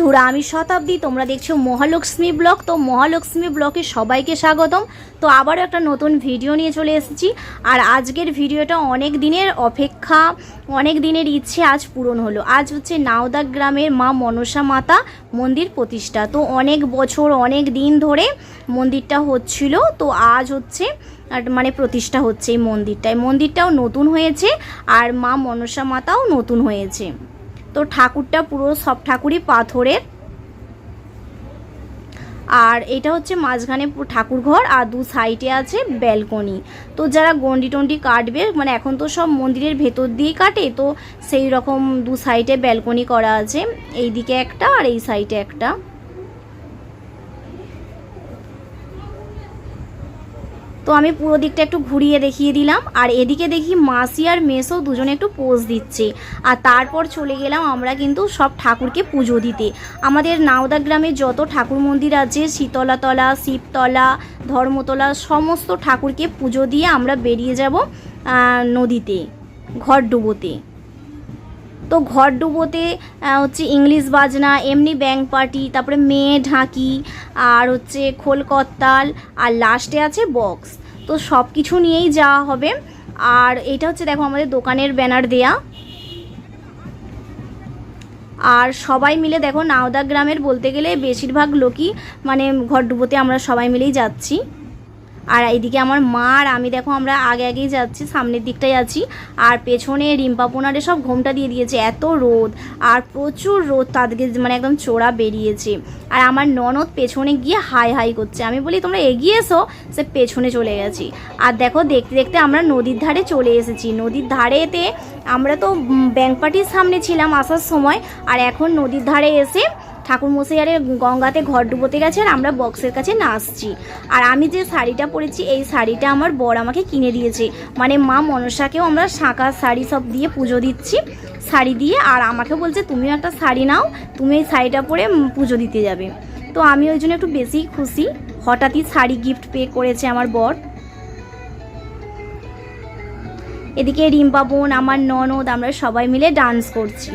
ধুরা আমি শতাব্দী, তোমরা দেখছ মহালক্ষ্মী ব্লগ। তো মহালক্ষ্মী ব্লগে সবাইকে স্বাগতম। তো আবারও একটা নতুন ভিডিও নিয়ে চলে এসেছি। আর আজকের ভিডিওটা অনেক দিনের অপেক্ষা, অনেক দিনের ইচ্ছে আজ পূরণ হলো। আজ হচ্ছে নাওদা গ্রামের মা মনসা মাতা মন্দির প্রতিষ্ঠা। তো অনেক বছর, অনেক দিন ধরে মন্দিরটা হচ্ছিল। তো আজ হচ্ছে, আর মানে প্রতিষ্ঠা হচ্ছে এই মন্দিরটায় মন্দিরটাও নতুন হয়েছে, আর মা মনসা মাতাও নতুন হয়েছে। তো ঠাকুরটা পুরো সব ঠাকুরই পাথরের। আর এটা হচ্ছে মাঝখানে ঠাকুর ঘর, আর দু সাইডে আছে ব্যালকনি। তো যারা গন্ডি টন্ডি কাটবে মানে এখন তো সব মন্দিরের ভেতর দিয়েই কাটে, তো সেই রকম দু সাইডে ব্যালকনি করা আছে এই দিকে একটা আর এই সাইডে একটা। তো আমি পুরো দিকটা একটু ঘুরিয়ে দেখিয়ে দিলাম। আর এদিকে দেখি মাসি আর মেসও দুজনে একটু পোজ দিচ্ছে। আর তারপর চলে গেলাম আমরা কিন্তু সব ঠাকুরকে পুজো দিতে। আমাদের নাওদা গ্রামে যত ঠাকুর মন্দির আছে, শীতলাতলা, শিবতলা, ধর্মতলা, সমস্ত ঠাকুরকে পুজো দিয়ে আমরা বেরিয়ে যাব নদীতে, ঘর ডুবোতে। তো ঘর ডুবোতে হচ্ছে ইংলিশ বাজনা, এমনি ব্যাংক পার্টি, তারপরে মেয়ে ঢাকি, আর হচ্ছে খোল করতাল, আর লাস্টে আছে বক্স। তো সব কিছু নিয়েই যাওয়া হবে। আর এটা হচ্ছে দেখো আমাদের দোকানের ব্যানার দেয়া। আর সবাই মিলে দেখো নাওদা গ্রামের বলতে গেলে বেশিরভাগ লোকই মানে ঘর ডুবোতে আমরা সবাই মিলেই যাচ্ছি। আর এইদিকে আমার মা আর আমি দেখো, আমরা আগে আগেই যাচ্ছি, সামনের দিকটাই আছি। আর পেছনে রিম্পা পোনারে সব ঘোমটা দিয়ে দিয়েছে, এত রোদ। আর প্রচুর রোদ তাদেরকে মানে একদম চোরা বেরিয়েছে। আর আমার ননদ পেছনে গিয়ে হাই হাই করছে। আমি বলি, তোমরা এগিয়ে এসো, সে পেছনে চলে গেছি। আর দেখো, দেখতে দেখতে আমরা নদীর ধারে চলে এসেছি। নদীর ধারেতে আমরা তো ব্যাংক পার্টির সামনে ছিলাম আসার সময়। আর এখন নদীর ধারে এসে ঠাকুর মশাইয়ারে গঙ্গাতে ঘর ডুবোতে গেছে আর আমরা বক্সের কাছে নাচছি আর আমি যে শাড়িটা পরেছি, এই শাড়িটা আমার বর আমাকে কিনে দিয়েছে। মানে মা মনসাকেও আমরা শাঁকা শাড়ি সব দিয়ে পুজো দিচ্ছি, শাড়ি দিয়ে। আর আমাকে বলছে তুমিও একটা শাড়ি নাও, তুমি এই শাড়িটা পরে পুজো দিতে যাবে। তো আমি ওই জন্য একটু বেশি খুশি। হঠাৎই শাড়ি গিফট পে করেছে আমার বর। এদিকে রিম্পা বোন, আমার ননদ, আমরা সবাই মিলে ডান্স করছি।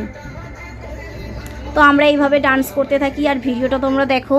তো আমরা এইভাবে ডান্স করতে থাকি আর ভিডিওটা তোমরা দেখো।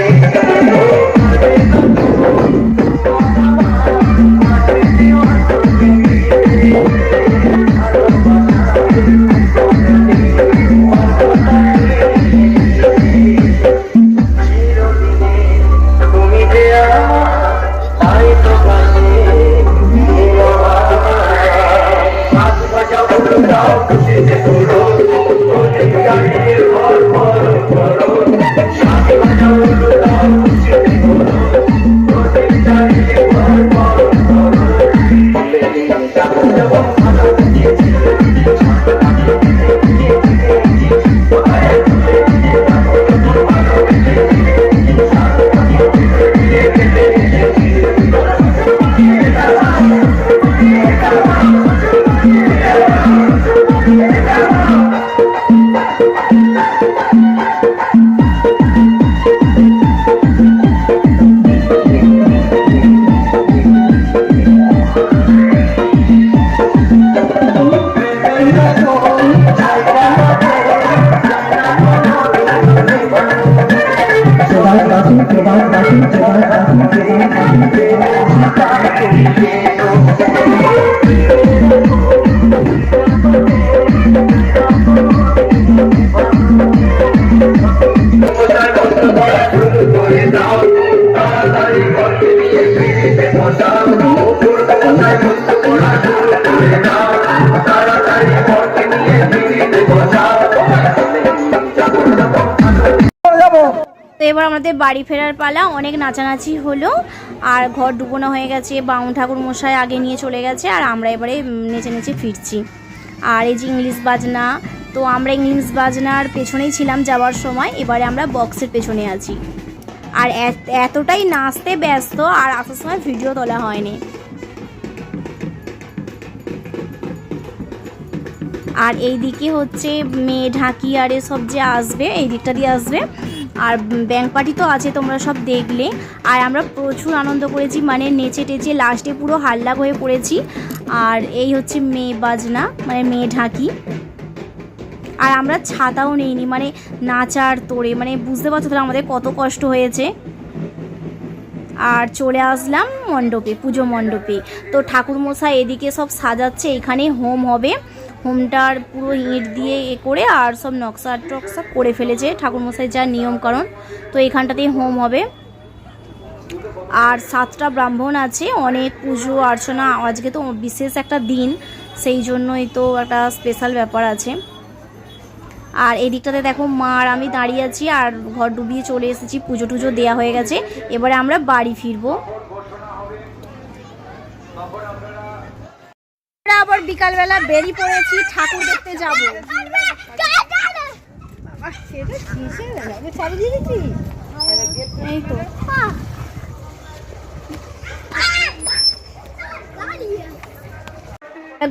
এবার আমাদের বাড়ি ফেরার পালা, অনেক নাচানাচি হলো, আর ঘর ডুবোনো হয়ে গেছে বাউন ঠাকুর মশাই আগে নিয়ে চলে গেছে, আর আমরা এবারে নেচে নেচে ফিরছি। আর এই যে ইংলিশ বাজনা, তো আমরা ইংলিশ বাজনার পেছনেই ছিলাম যাওয়ার সময়, এবারে আমরা বক্সের পেছনে আছি। আর এত- এতটাই নাচতে ব্যস্ত, আর আসার সময় ভিডিও তোলা হয়নি। আর এই দিকে হচ্ছে মেয়ে ঢাকি আর এসব যে আসবে, এই দিকটা দিয়ে আসবে আর ব্যাংক পার্টি তো আছে, তোমরা সব দেখলে। আর আমরা প্রচুর আনন্দ করেছি মানে নেচে টেচে লাস্টে পুরো হাল্লাগ হয়ে পড়েছি। আর এই হচ্ছে মেয়ে বাজনা মানে মেয়ে ঢাকি। আর আমরা ছাতাও নেইনি মানে নাচার তোড়ে মানে বুঝতে পারছ তাহলে আমাদের কত কষ্ট হয়েছে। আর চলে আসলাম মণ্ডপে, পুজো মণ্ডপে। তো ঠাকুরমশাই এদিকে সব সাজাচ্ছে, এখানে হোম হবে। হোমটার পুরো ইঁট দিয়ে এ করে আর সব নকশা টকশা করে ফেলেছে ঠাকুরমশাই যা নিয়মকরণ তো এখানটাতেই হোম হবে। আর সাতটা ব্রাহ্মণ আছে, অনেক পুজো, অর্চনা, আজকে তো বিশেষ একটা দিন, সেই জন্যই তো একটা স্পেশাল ব্যাপার আছে। আর এই দিকটাতে দেখো মা আর আমি দাঁড়িয়ে আছি আর ঘর ডুবিয়ে চলে এসেছি, পুজো টুজো দেওয়া হয়ে গেছে। এবারে আমরা বাড়ি ফিরবো। আবার বিকালবেলা বেরিয়ে পড়েছি ঠাকুর দেখতে যাব।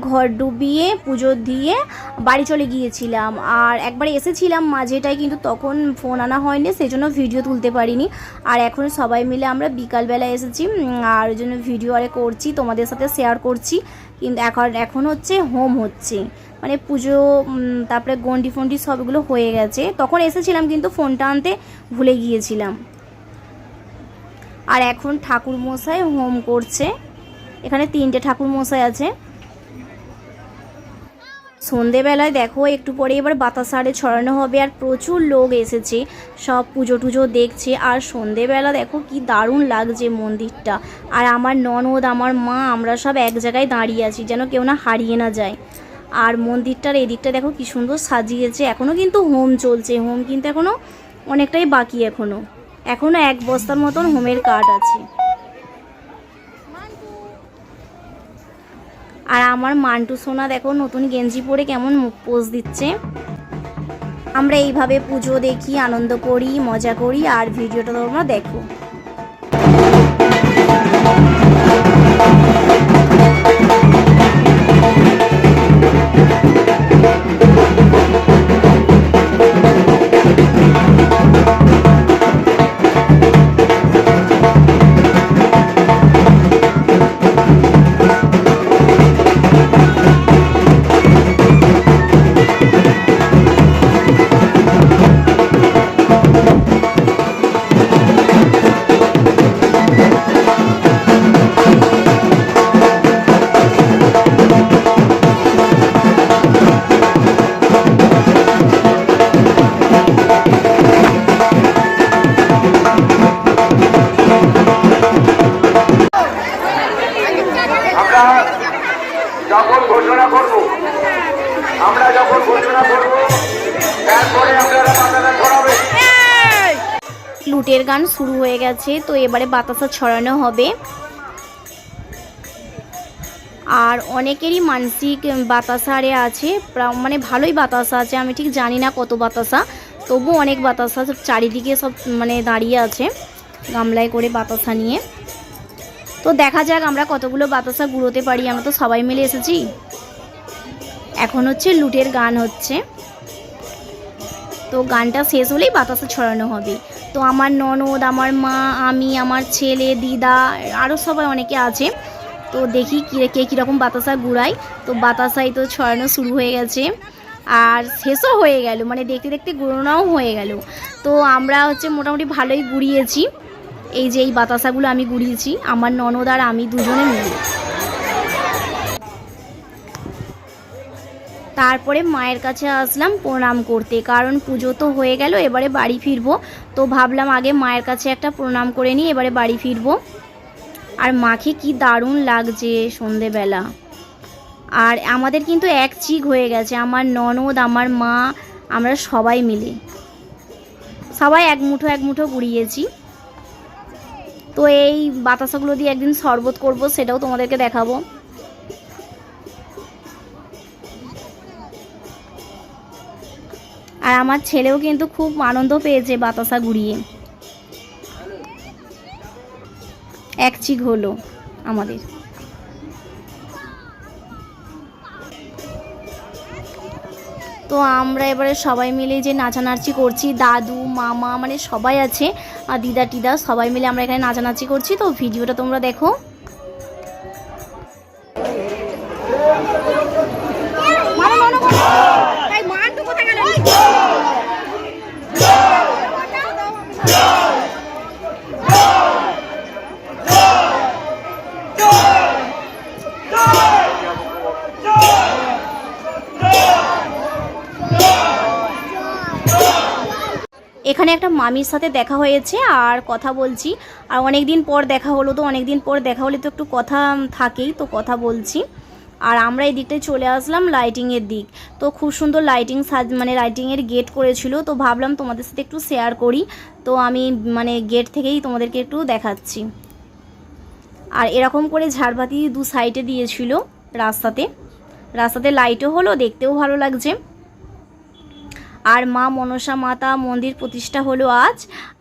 ঘর ডুবিয়ে পুজো দিয়ে বাড়ি চলে গিয়েছিলাম। আর একবার এসেছিলাম মাঝেটায় কিন্তু তখন ফোন আনা হয়নি সেই জন্য ভিডিও তুলতে পারিনি। আর এখন সবাই মিলে আমরা বিকালবেলা এসেছি আর ওই জন্য ভিডিও আরে করছি, তোমাদের সাথে শেয়ার করছি। কিন্তু এখন এখন হচ্ছে হোম হচ্ছে। মানে পুজো তারপরে গন্ডি ফন্ডি সবগুলো হয়ে গেছে। তখন এসেছিলাম কিন্তু ফোনটা আনতে ভুলে গিয়েছিলাম। আর এখন ঠাকুর মশাই হোম করছে। এখানে তিনটে ঠাকুর মশাই আছে। সন্ধেবেলায় দেখো, একটু পরে এবার বাতাসারে ছড়ানো হবে আর প্রচুর লোক এসেছে। সব পুজো টুজো দেখছে আর সন্ধেবেলা দেখো কি দারুণ লাগছে মন্দিরটা। আর আমার ননদ, আমার মা, আমরা সব এক জায়গায় দাঁড়িয়ে আছি যেন কেউ না হারিয়ে না যায়। আর মন্দিরটার এদিকটা দেখো কি সুন্দর সাজিয়েছে। এখনও কিন্তু হোম চলছে। হোম কিন্তু এখনও অনেকটাই বাকি এখনও এখনও এক বস্তার মতন হোমের কাঠ আছে। আর আমার মান্টু সোনা দেখো নতুন গেঞ্জি পরে কেমন পোজ দিচ্ছে। আমরা এইভাবে পুজো দেখি, আনন্দ করি, মজা করি, আর ভিডিওটা তোমরা দেখো। ঘোষণা করব। আমরা যখন ঘোষণা করব, তারপরে আপনারা মাথাটা ছড়াবেন লুটের গান শুরু হয়ে গেছে, তো এবারে বাতাসা ছড়ানো হবে। আর অনেকেরই মানসিক বাতাসারে আছে মানে ভালোই বাতাসা আছে, আমি ঠিক জানি না কত বাতাসা তবু অনেক বাতাসা সব চারিদিকে সব মানে দাঁড়িয়ে আছে, গামলায় করে বাতাসা নিয়ে। তো দেখা যাক আমরা কতগুলো বাতাসা গুঁড়োতে পারি, আমরা তো সবাই মিলে এসেছি। এখন হচ্ছে লুটের গান হচ্ছে। তো গানটা শেষ হলেই বাতাসা ছড়ানো হবে। তো আমার ননদ, আমার মা, আমি, আমার ছেলে, দিদা আরও সবাই অনেকে আছে। তো দেখি কি, কে কীরকম বাতাসা গুড়াই তো বাতাসাই তো ছড়ানো শুরু হয়ে গেছে। আর শেষও হয়ে গেল মানে দেখতে দেখতে গুড়োনাও হয়ে গেল। তো আমরা হচ্ছে মোটামুটি ভালোই গুড়িয়েছি এই যে এই বাতাসাগুলো আমি গুড়িয়েছি আমার ননদ আর আমি দুজনে মিলে। তারপরে মায়ের কাছে আসলাম প্রণাম করতে, কারণ পুজো তো হয়ে গেল, এবারে বাড়ি ফিরবো। তো ভাবলাম আগে মায়ের কাছে একটা প্রণাম করে নিই, এবারে বাড়ি ফিরবো। আর মাকে কি দারুণ লাগছে সন্ধেবেলা। আর আমাদের কিন্তু এক চিক হয়ে গেছে, আমার ননদ, আমার মা, আমরা সবাই মিলে। সবাই এক মুঠো এক মুঠো গুড়িয়েছি তো এই বাতাসাগুলো দিয়ে একদিন শরবত করব, সেটাও তোমাদেরকে দেখাবো। আর আমার ছেলেও কিন্তু খুব আনন্দ পেয়েছে বাতাসা ঘুরিয়ে। এক চিক হলো আমাদের। তো আমরা এবারে সবাই মিলে যে নাচানাচি করছি, দাদু, মামা মানে সবাই আছে, আর দিদা, টিদা, সবাই মিলে আমরা এখানে নাচানাচি করছি। তো ভিডিওটা তোমরা দেখো। এখানে একটা মামির সাথে দেখা হয়েছে আর কথা বলছি। আর অনেক দিন পর দেখা হলো তো অনেক দিন পর দেখা হলে তো একটু কথা থাকেই, তো কথা বলছি। আর আমরা এই দিকটায় চলে আসলাম লাইটিংয়ের দিক। তো খুব সুন্দর লাইটিং সাজ মানে লাইটিংয়ের গেট করেছিল। তো ভাবলাম তোমাদের সাথে একটু শেয়ার করি। তো আমি মানে গেট থেকেই তোমাদেরকে একটু দেখাচ্ছি। আর এরকম করে ঝাড়বাতি দু সাইডে দিয়েছিল রাস্তাতে। রাস্তাতে লাইটও হলো, দেখতেও ভালো লাগছে। আর মা মনসা মাতা মন্দির প্রতিষ্ঠা হলো আজ।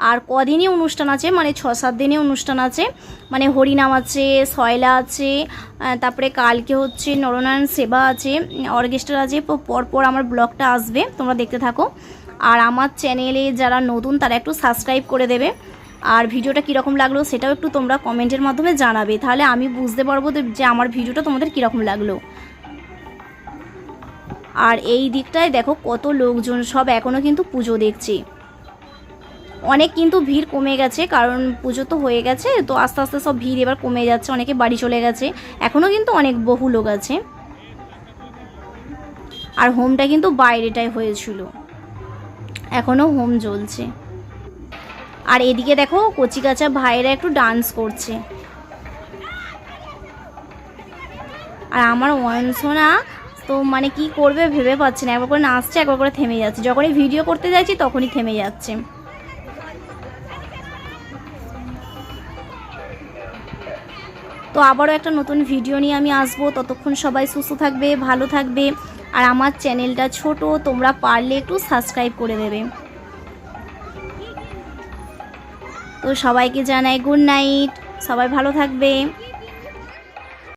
আর কদিনই অনুষ্ঠান আছে? মানে ছ, সাত দিনে অনুষ্ঠান আছে। মানে হরিনাম আছে, সয়লা আছে তারপরে কালকে হচ্ছে নরনারায়ণ সেবা আছে, অর্কেস্ট্রা আছে। পরপর আমার ব্লগটা আসবে, তোমরা দেখতে থাকো। আর আমার চ্যানেলে যারা নতুন, তারা একটু সাবস্ক্রাইব করে দেবে। আর ভিডিওটা কীরকম লাগল সেটাও একটু তোমরা কমেন্টের মাধ্যমে জানাবে। তাহলে আমি বুঝতে পারব যে আমার ভিডিওটা তোমাদের কীরকম লাগল। আর এই দিকটায় দেখো কত লোকজন, সব এখনও কিন্তু পুজো দেখছে। অনেক কিন্তু ভিড় কমে গেছে, কারণ পুজো তো হয়ে গেছে, তো আস্তে আস্তে সব ভিড় এবার কমে যাচ্ছে, অনেকে বাড়ি চলে গেছে। এখনও কিন্তু অনেক বহু লোক আছে। আর হোমটা কিন্তু বাইরেটায় হয়েছিল। এখনও হোম জ্বলছে। আর এদিকে দেখো কচিকাচা ভাইয়েরা একটু ডান্স করছে। আর আমার অয়নসোনা তো মানে কি করবে ভেবে পাচ্ছে না। একবার করে নাচছে একবার করে থেমে যাচ্ছে। যখনই ভিডিও করতে যাচ্ছি, তখনই থেমে যাচ্ছে। তো আবারও একটা নতুন ভিডিও নিয়ে আমি আসব। ততক্ষণ সবাই সুস্থ থাকবে, ভালো থাকবে। আর আমার চ্যানেলটা ছোট, তোমরা পারলে একটু সাবস্ক্রাইব করে দেবে। তো সবাইকে জানাই গুড নাইট সবাই ভালো থাকবে।